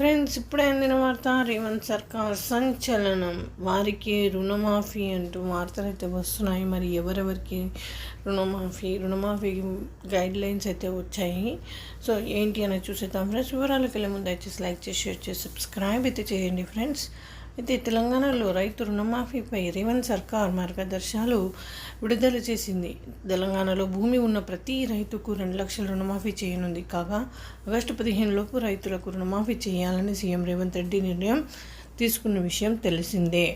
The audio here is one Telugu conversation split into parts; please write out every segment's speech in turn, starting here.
ఫ్రెండ్స్ ఇప్పుడైందిన వార్త రేవంత్ సర్కార్ సంచలనం. వారికి రుణమాఫీ అంటూ వార్తలు అయితే వస్తున్నాయి. మరి ఎవరెవరికి రుణమాఫీ రుణమాఫీ గైడ్ లైన్స్ అయితే వచ్చాయి? సో ఏంటి అనేది చూసేద్దాం. ఫ్రెండ్స్ వివరాలకు వెళ్ళే ముందు దయచేసి లైక్ చేసి షేర్ చేసి సబ్స్క్రైబ్ అయితే చేయండి ఫ్రెండ్స్. అయితే తెలంగాణలో రైతు రుణమాఫీపై రేవంత్ సర్కార్ మార్గదర్శకాలు విడుదల చేసింది. తెలంగాణలో భూమి ఉన్న ప్రతి రైతుకు రెండు లక్షల రుణమాఫీ చేయనుంది. కాగా ఆగస్టు పదిహేను లోపు రైతులకు రుణమాఫీ చేయాలని సీఎం రేవంత్ రెడ్డి నిర్ణయం తీసుకున్న విషయం తెలిసిందే.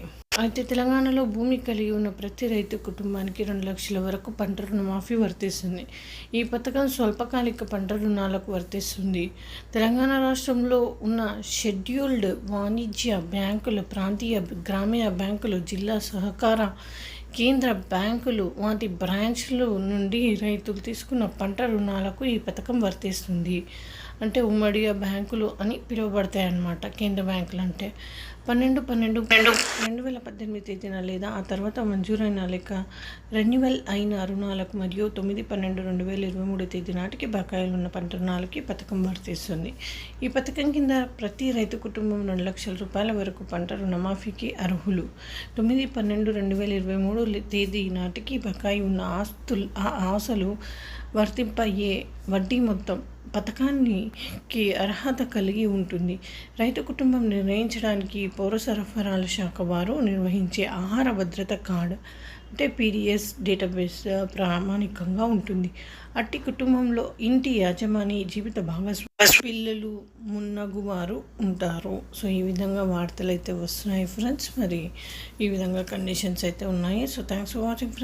అయితే తెలంగాణలో భూమి కలిగి ఉన్న ప్రతి రైతు కుటుంబానికి రెండు లక్షల వరకు పంట రుణమాఫీ వర్తిస్తుంది. ఈ పథకం స్వల్పకాలిక పంట రుణాలకు వర్తిస్తుంది. తెలంగాణ రాష్ట్రంలో ఉన్న షెడ్యూల్డ్ వాణిజ్య బ్యాంకులు ప్రాంతీయ గ్రామీణ బ్యాంకులు జిల్లా సహకార కేంద్ర బ్యాంకులు వాటి బ్రాంచ్లు నుండి రైతులు తీసుకున్న పంట రుణాలకు ఈ పథకం వర్తిస్తుంది. అంటే ఉమ్మడిగా బ్యాంకులు అని పిలువబడతాయి అన్నమాట కేంద్ర బ్యాంకులు అంటే. పన్నెండు పన్నెండు రెండు వేల పద్దెనిమిది తేదీన లేదా ఆ తర్వాత మంజూరైన లేక రెన్యువల్ అయిన రుణాలకు మరియు తొమ్మిది పన్నెండు రెండు వేల ఇరవై మూడు తేదీ నాటికి బకాయిలు ఉన్న పంట రుణాలకి పథకం వర్తిస్తుంది. ఈ పథకం కింద ప్రతి రైతు కుటుంబం రెండు లక్షల రూపాయల వరకు పంట రుణమాఫీకి అర్హులు. తొమ్మిది పన్నెండు రెండు వేల ఇరవై మూడు తేదీ నాటికి బకాయి ఉన్న ఆస్తులు ఆ ఆశలు వర్తింపయ్యే వడ్డీ మొత్తం పథకానికి అర్హత కలిగి ఉంటుంది. రైతు కుటుంబం నిర్ణయించడానికి పౌర సరఫరాల శాఖ వారు నిర్వహించే ఆహార భద్రత కార్డు అంటే పీడిఎస్ డేటాబేస్ ప్రామాణికంగా ఉంటుంది. అట్టి కుటుంబంలో ఇంటి యాజమాని జీవిత భాగస్వామి పిల్లలు మున్నగు వారు ఉంటారు. సో ఈ విధంగా వార్తలు అయితే వస్తున్నాయి ఫ్రెండ్స్ మరి ఈ విధంగా కండిషన్స్ అయితే ఉన్నాయి. So thanks for watching